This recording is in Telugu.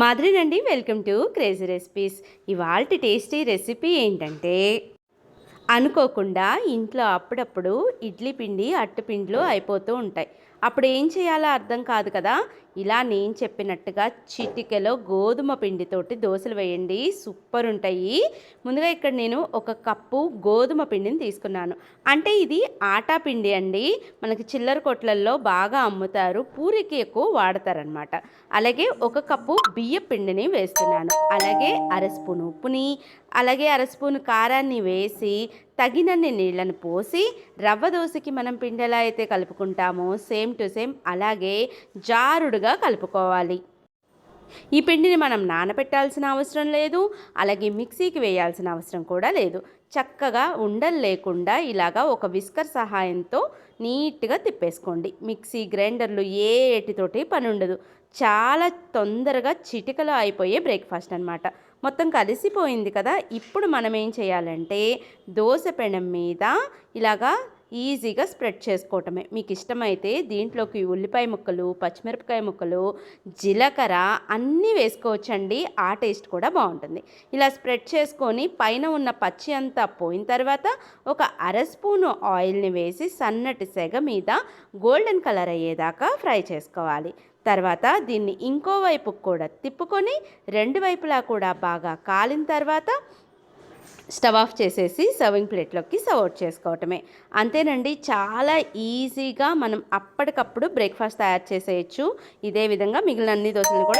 మాదిరినండి వెల్కమ్ టు క్రేజీ రెసిపీస్. ఇవాళ టేస్టీ రెసిపీ ఏంటంటే అనుకోకుండా ఇంట్లో అప్పుడప్పుడు ఇడ్లీ పిండి అట్టుపిండిలు అయిపోతూ ఉంటాయి. అప్పుడు ఏం చేయాలో అర్థం కాదు కదా? ఇలా నేను చెప్పినట్టుగా చిటికెలో గోధుమ పిండితోటి దోశలు వేయండి. సూపర్ ఉంటాయి ముందుగా ఇక్కడ నేను ఒక కప్పు గోధుమ పిండిని తీసుకున్నాను. అంటే ఇది ఆటా పిండి అండి. మనకి చిల్లర కొట్లల్లో బాగా అమ్ముతారు. పూరికి ఎక్కువ వాడతారనమాట అలాగే ఒక కప్పు బియ్య పిండిని వేస్తున్నాను. అలాగే అర స్పూన్ ఉప్పుని అలాగే అర స్పూన్ కారాన్ని వేసి తగినన్ని నీళ్ళను పోసి రవ్వ దోశకి మనం పిండి ఎలా అయితే కలుపుకుంటామో సేమ్ టు సేమ్ అలాగే జారుడుగా కలుపుకోవాలి. ఈ పిండిని మనం నానబెట్టాల్సిన అవసరం లేదు అలాగే మిక్సీకి వేయాల్సిన అవసరం కూడా లేదు. చక్కగా ఉండలు లేకుండా ఇలాగా ఒక విస్కర్ సహాయంతో నీట్గా తిప్పేసుకోండి. మిక్సీ గ్రైండర్లు ఏ ఏటితోటి పని ఉండదు. చాలా తొందరగా చిటికలో అయిపోయే బ్రేక్ఫాస్ట్ అనమాట మొత్తం కలిసిపోయింది కదా. ఇప్పుడు మనం ఏం చేయాలంటే దోశ పెనం మీద ఇలాగా ఈజీగా స్ప్రెడ్ చేసుకోవటమే. మీకు ఇష్టమైతే దీంట్లోకి ఉల్లిపాయ ముక్కలు పచ్చిమిరపకాయ ముక్కలు జీలకర్ర అన్నీ వేసుకోవచ్చండి. ఆ టేస్ట్ కూడా బాగుంటుంది. ఇలా స్ప్రెడ్ చేసుకొని పైన ఉన్న పచ్చి అంతా పోయిన తర్వాత ఒక అర స్పూను ఆయిల్ని వేసి సన్నటి సెగ మీద గోల్డెన్ కలర్ అయ్యేదాకా ఫ్రై చేసుకోవాలి. తర్వాత దీన్ని ఇంకో వైపు కూడా తిప్పుకొని రెండు వైపులా కూడా బాగా కాలిన తర్వాత స్టవ్ ఆఫ్ చేసేసి సర్వింగ్ ప్లేట్లోకి సర్వ్ అవుట్ చేసుకోవటమే. అంతేనండి చాలా ఈజీగా మనం అప్పటికప్పుడు బ్రేక్ఫాస్ట్ తయారు చేసేయచ్చు. ఇదే విధంగా మిగిలిన అన్ని దోశలను కూడా